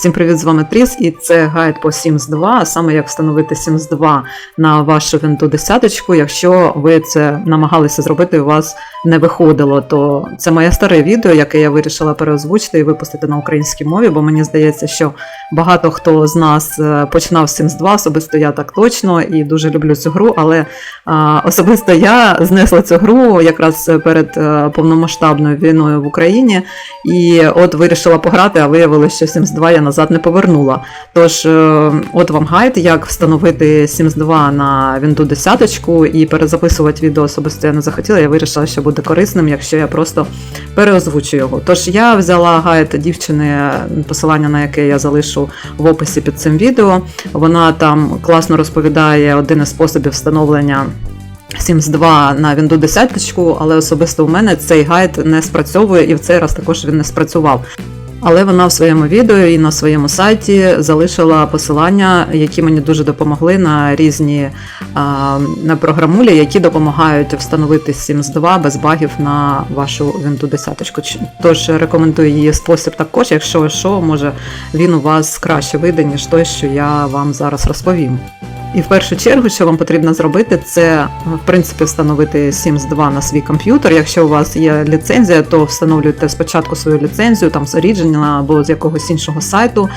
Всім привіт, з вами Тріс, і це гайд по Sims 2, а саме як встановити Sims 2 на вашу Вінту 10. Якщо ви це намагалися зробити, і у вас не виходило, то це моє старе відео, яке я вирішила переозвучити і випустити на українській мові, бо мені здається, що багато хто з нас е, починав Sims 2, особисто я так точно і дуже люблю цю гру, але а, особисто я знесла цю гру якраз перед е, повномасштабною війною в Україні, і от вирішила пограти, а виявилося, що Sims 2 я назад не повернула. Тож, е, от вам гайд, як встановити Sims 2 на Windows 10 і перезаписувати відео особисто я не захотіла. Я вирішила, що буде корисним, якщо я просто переозвучу його. Тож я взяла гайд дівчини, посилання на яке я залишу в описі під цим відео. Вона там класно розповідає один із способів встановлення. Sims 2 на Windows 10, але особисто у мене цей гайд не спрацьовує і в цей раз також він не спрацював. Але вона в своєму відео і на своєму сайті залишила посилання, які мені дуже допомогли на різні на програмулі, які допомагають встановити Sims 2 без багів на вашу Windows 10. Тож рекомендую її спосіб також, якщо що, може він у вас краще вийде, ніж той, що я вам зараз розповім. І в першу чергу, що вам потрібно зробити, це в принципі встановити Sims 2 на свій комп'ютер. Якщо у вас є ліцензія, то встановлюйте спочатку свою ліцензію там з Origin або з якогось іншого сайту.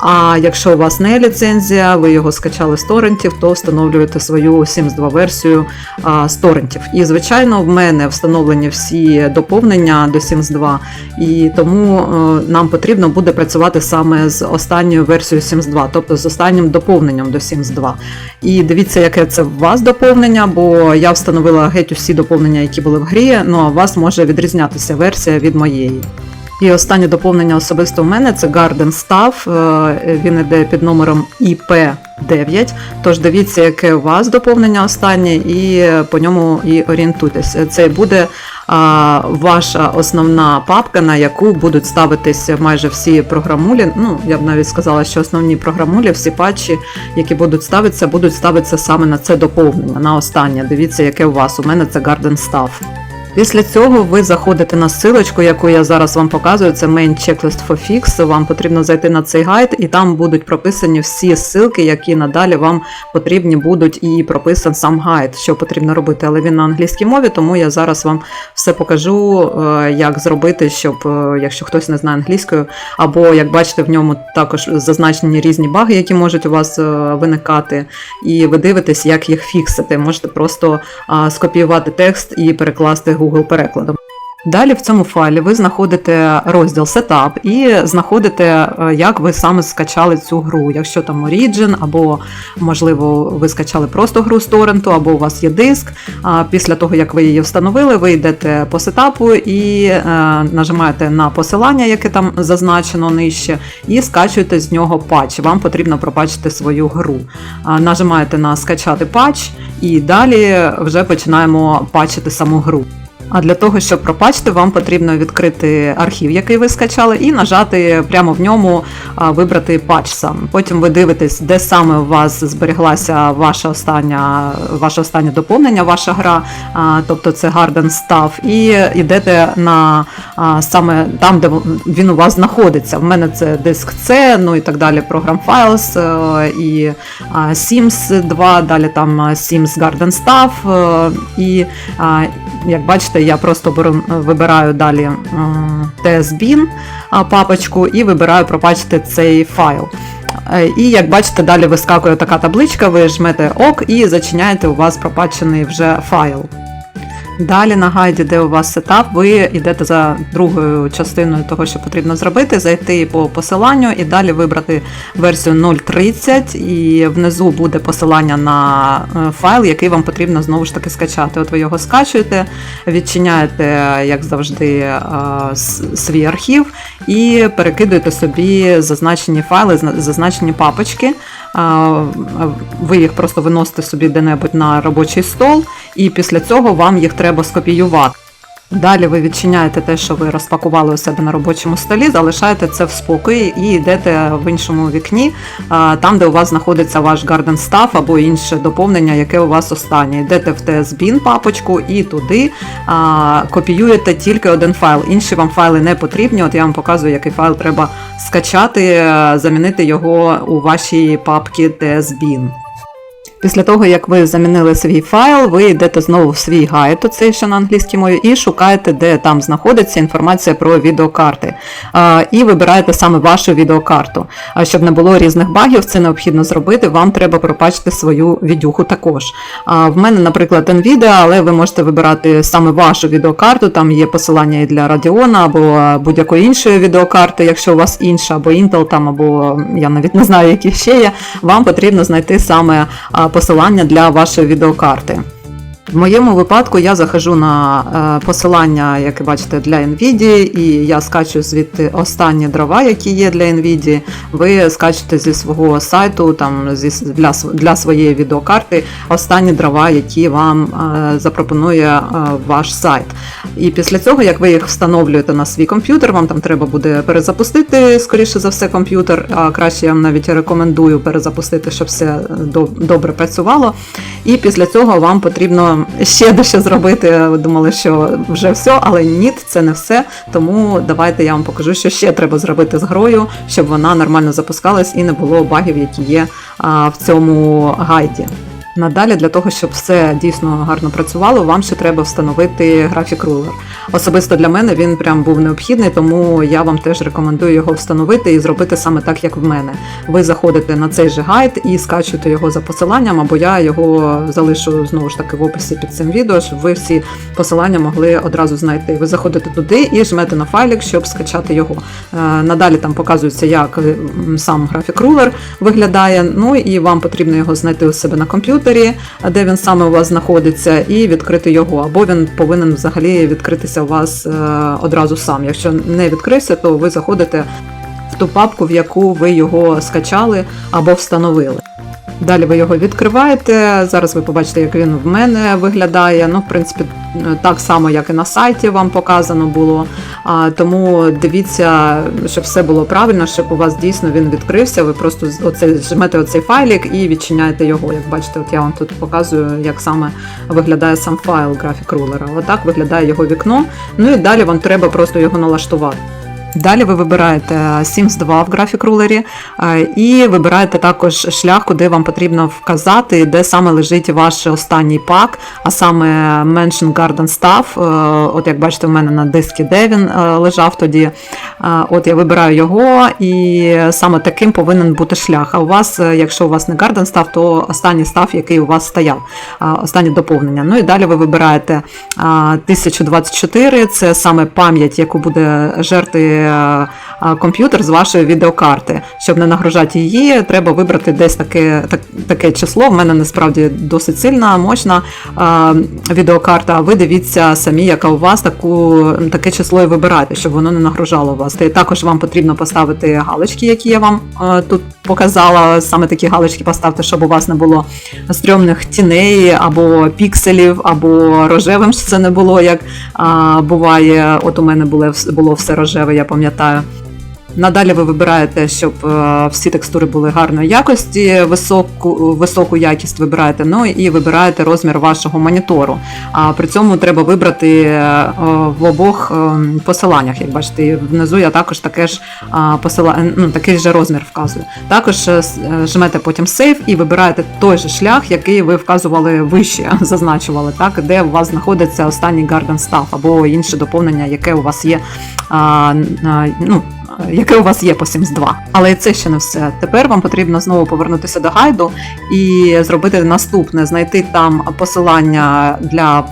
А якщо у вас не ліцензія, ви його скачали з торрентів, то встановлюєте свою Sims 2 версію а, з торрентів. І звичайно, в мене встановлені всі доповнення до Sims 2, і тому е, нам потрібно буде працювати саме з останньою версією Sims 2, тобто з останнім доповненням до Sims 2. І дивіться, яке це в вас доповнення, бо я встановила геть усі доповнення, які були в грі. Ну а у вас може відрізнятися версія від моєї. І останнє доповнення особисто в мене це Garden Staff. е, Він іде під номером IP9. Тож дивіться, яке у вас доповнення останнє, і по ньому і орієнтуйтесь. Це буде ваша основна папка, на яку будуть ставитися майже всі програмулі. Ну, я б навіть сказала, що основні програмулі, всі патчі, які будуть ставитися, будуть ставитися саме на це доповнення, на останнє. Дивіться, яке у вас. У мене це Garden Staff. Після цього ви заходите на силочку, яку я зараз вам показую. Це Main Checklist for Fix. Вам потрібно зайти на цей гайд, і там будуть прописані всі ссылки, які надалі вам потрібні будуть, і прописан сам гайд, що потрібно робити. Але він на англійській мові, тому я зараз вам все покажу, е, як зробити, щоб е, якщо хтось не знає англійською, або як бачите, в ньому також зазначені різні баги, які можуть у вас е, виникати, і ви дивитесь, як їх фіксити. Можете просто скопіювати текст і перекласти Google перекладом. Далі в цьому файлі ви знаходите розділ Setup і знаходите, е, як ви саме скачали цю гру. Якщо там Origin, або, можливо, ви скачали просто гру з торренту, або у вас є диск. Після того, як ви її встановили, ви йдете по сетапу і е, нажимаєте на посилання, яке там зазначено нижче, і скачуєте з нього патч. Вам потрібно пропачити свою гру. Нажимаєте на скачати патч, і далі вже починаємо патчити саму гру. А для того, щоб пропачити, вам потрібно відкрити архів, який ви скачали, і нажати прямо в ньому вибрати патч сам. Потім ви дивитесь, де саме у вас зберіглася ваша остання, ваше останнє доповнення, ваша гра, тобто це Garden Stuff, і йдете на саме там, де він у вас знаходиться. В мене це диск C, ну і так далі, Program Files е, і Sims 2, далі там Sims Garden Stuff, е, і як бачите, я просто беру, вибираю далі е, TSBin папочку і вибираю пробачити цей файл. Е, І як бачите, далі вискакує така табличка, ви жмете ок і зачиняєте у вас пропачений вже файл. Далі на гайді, де у вас сетап, ви йдете за другою частиною того, що потрібно зробити, зайти по посиланню і далі вибрати версію 0.30, і внизу буде посилання на е, файл, який вам потрібно знову ж таки скачати. От ви його скачуєте, відчиняєте, як завжди, е, свій архів і перекидуєте собі зазначені файли, зазначені папочки. Ви їх просто виносите собі де-небудь на робочий стол, і після цього вам їх треба скопіювати. Далі ви відчиняєте те, що ви розпакували у себе на робочому столі, залишаєте це в спокої і йдете в іншому вікні, там, де у вас знаходиться ваш Garden Staff або інше доповнення, яке у вас останнє. Йдете в TSBin папочку і туди копіюєте тільки один файл. Інші вам файли не потрібні. От я вам показую, який файл треба скачати, е, замінити його у вашій папці TSBin. Після того, як ви замінили свій файл, ви йдете знову в свій гайд, оцей ще на англійській мові, і шукаєте, де там знаходиться інформація про відеокарти. І вибираєте саме вашу відеокарту. А щоб не було різних багів, це необхідно зробити. Вам треба пропачити свою відюху також. В мене, наприклад, NVIDIA, але ви можете вибирати саме вашу відеокарту. Там є посилання і для Radeon або будь-якої іншої відеокарти, якщо у вас інша, або Intel, там, або я навіть не знаю, які ще є. Вам потрібно знайти саме посилання для вашої відеокарти. В моєму випадку я захожу на е, посилання, яке бачите, для NVIDIA, і я скачу звідти останні дрова, які є для NVIDIA. Ви скачете зі свого сайту, там зі для, для своєї відеокарти останні дрова, які вам е, запропонує е, ваш сайт. І після цього, як ви їх встановлюєте на свій комп'ютер, вам там треба буде перезапустити, скоріше за все, комп'ютер. А краще я вам навіть рекомендую перезапустити, щоб все добре працювало. І після цього вам потрібно ще дещо зробити. Думали, що вже все, але ні, це не все. Тому давайте я вам покажу, що ще треба зробити з грою, щоб вона нормально запускалась і не було багів, які є в цьому гайді. Надалі для того, щоб все дійсно гарно працювало, вам ще треба встановити графік рулер. Особисто для мене він прям був необхідний, тому я вам теж рекомендую його встановити і зробити саме так, як в мене. Ви заходите на цей же гайд і скачуєте його за посиланням, або я його залишу знову ж таки в описі під цим відео, щоб ви всі посилання могли одразу знайти. Ви заходите туди і жмете на файлик, щоб скачати його. Е, надалі там показується, як сам графік рулер виглядає. Ну і вам потрібно його знайти у себе на комп'ютері комп'ютері, де він саме у вас знаходиться, і відкрити його. Або він повинен взагалі відкритися у вас е, одразу сам. Якщо не відкрився, то ви заходите в ту папку, в яку ви його скачали або встановили. Далі ви його відкриваєте. Зараз ви побачите, як він в мене виглядає. Ну, в принципі, так само, як і на сайті вам показано було. Тому дивіться, щоб все було правильно, щоб у вас дійсно він відкрився. Ви просто оце, жмете оцей файлік і відчиняєте його. Як бачите, от я вам тут показую, як саме виглядає сам файл графік рулера. Отак виглядає його вікно. Ну і далі вам треба просто його налаштувати. Далі ви вибираєте Sims 2 в графік рулері і вибираєте також шлях, куди вам потрібно вказати, де саме лежить ваш останній пак, а саме Mention Garden Staff. Е, от як бачите, в мене на дискі, де він е, лежав тоді. Е, от Я вибираю його, і саме таким повинен бути шлях. А у вас, якщо у вас не Garden Staff, то останній став, який у вас стояв, останнє доповнення. Ну і далі ви вибираєте 1024, це саме пам'ять, яку буде жерти. Е, комп'ютер з вашої відеокарти. Щоб не нагружати її, треба вибрати десь таке так, таке число. В мене насправді досить сильна, мощна відеокарта. Ви дивіться самі, яка у вас таку, таке число і вибирайте, щоб воно не нагружало вас. Також вам потрібно поставити галочки, які я вам е, тут показала. Саме такі галочки поставте, щоб у вас не було стрьомних тіней або пікселів, або рожевим що це не було, як а, буває. От у мене було, було все рожеве, я пам'ятаю. Надалі ви вибираєте, щоб е, всі текстури були гарної якості, високу високу якість вибираєте, ну і вибираєте розмір вашого монітору. А при цьому треба вибрати е, в обох е, посиланнях. Як бачите, внизу я також таке ж посила... ну, такий же розмір вказую. Також жмете потім Save і вибираєте той же шлях, який ви вказували вище, зазначували, так, де у вас знаходиться останній Garden Staff або інше доповнення, яке у вас є. Ну, яке у вас є по Sims 2. Але це ще не все. Тепер вам потрібно знову повернутися до гайду і зробити наступне: знайти там посилання для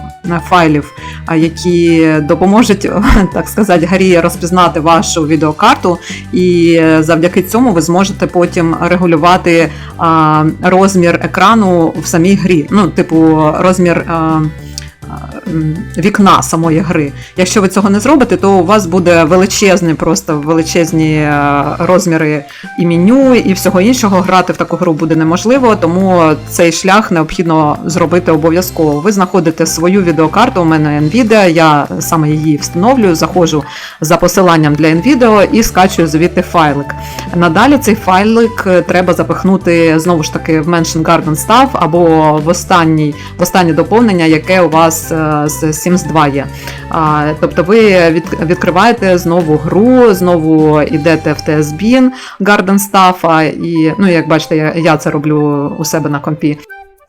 файлів, які допоможуть, так сказати, Гарі розпізнати вашу відеокарту, і завдяки цьому ви зможете потім регулювати розмір екрану в самій грі. Ну, типу, розмір вікна самої гри. Якщо ви цього не зробите, то у вас буде величезні, просто величезні е, розміри і меню, і всього іншого. Грати в таку гру буде неможливо, тому цей шлях необхідно зробити обов'язково. Ви знаходите свою відеокарту. У мене NVIDIA, я саме її встановлюю, заходжу за посиланням для NVIDIA і скачую звідти файлик. Надалі цей файлик е, треба запихнути знову ж таки в Mention Garden Stuff або в останній в останнє доповнення, яке у вас е, з Sims 2 є. Тобто ви відкриваєте знову гру, знову йдете в TSBin Garden Staff, і ну як бачите, я це роблю у себе на компі.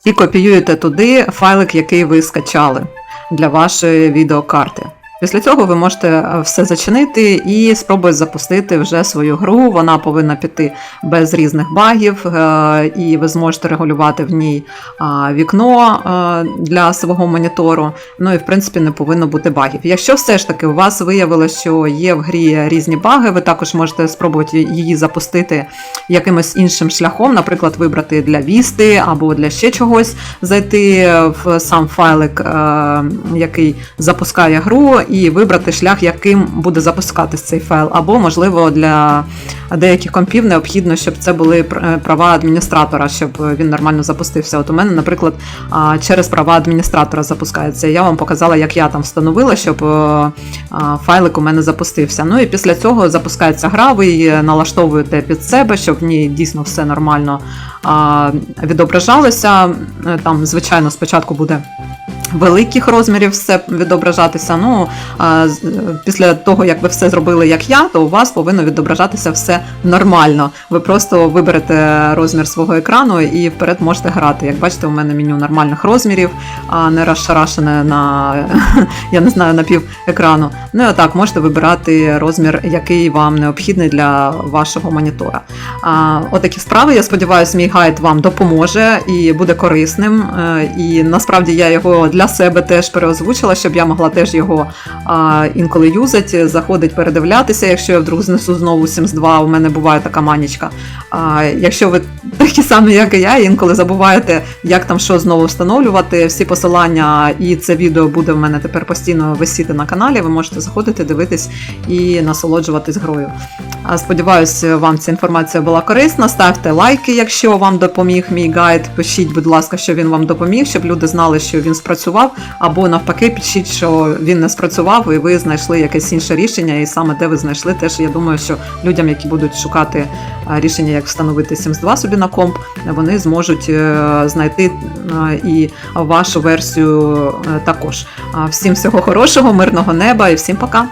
І копіюєте туди файлик, який ви скачали для вашої відеокарти. Після цього ви можете е, все зачинити і спробувати запустити вже свою гру. Вона повинна піти без різних багів, е, і ви зможете регулювати в ній вікно е, для свого монітору. Ну і в принципі не повинно бути багів. Якщо все ж таки у вас виявилося, що є в грі різні баги, ви також можете спробувати її запустити якимось іншим шляхом, наприклад, вибрати для вісти або для ще чогось, зайти в сам файлик, який запускає гру, і вибрати шлях, яким буде запускатись цей файл. Або, можливо, для деяких компів необхідно, щоб це були е, права адміністратора, щоб він нормально запустився. От у мене, наприклад, через права адміністратора запускається. Я вам показала, як я там встановила, щоб е, файлик у мене запустився. Ну і після цього запускається гра, ви її налаштовуєте під себе, щоб в ній дійсно все нормально відображалося. Е, Там, звичайно, спочатку буде. Великих розмірів все відображатися. Ну а, після того, як ви все зробили, як я, то у вас повинно відображатися все нормально. Ви просто виберете розмір свого екрану і вперед можете грати. Як бачите, у мене меню нормальних розмірів, а не розшарашене на я не знаю на пів екрану. Ну і отак можете вибирати розмір, який вам необхідний для вашого монітора. А, Отакі справи. Я сподіваюся, мій гайд вам допоможе і буде корисним. Е, І насправді я його для себе теж переозвучила, щоб я могла теж його а, інколи юзати, заходить передивлятися. Якщо я вдруг знесу знову Sims 2, у мене буває така манічка. А, якщо ви такі самі, як і я, інколи забуваєте, як там що знову встановлювати, всі посилання і це відео буде в мене тепер постійно висіти на каналі. Ви можете заходити, дивитись і насолоджуватись грою. А, Сподіваюся, вам ця інформація була корисна. Ставте лайки, якщо вам допоміг мій гайд. Пишіть, будь ласка, що він вам допоміг, щоб люди знали, що він спрацював. Або навпаки, пишіть, що він не спрацював, і ви знайшли якесь інше рішення. І саме де ви знайшли, теж я думаю, що людям, які будуть шукати рішення, як встановити Sims 2 собі на комп, вони зможуть е, знайти е, і вашу версію е, також. Всім всього хорошого, мирного неба і всім пока!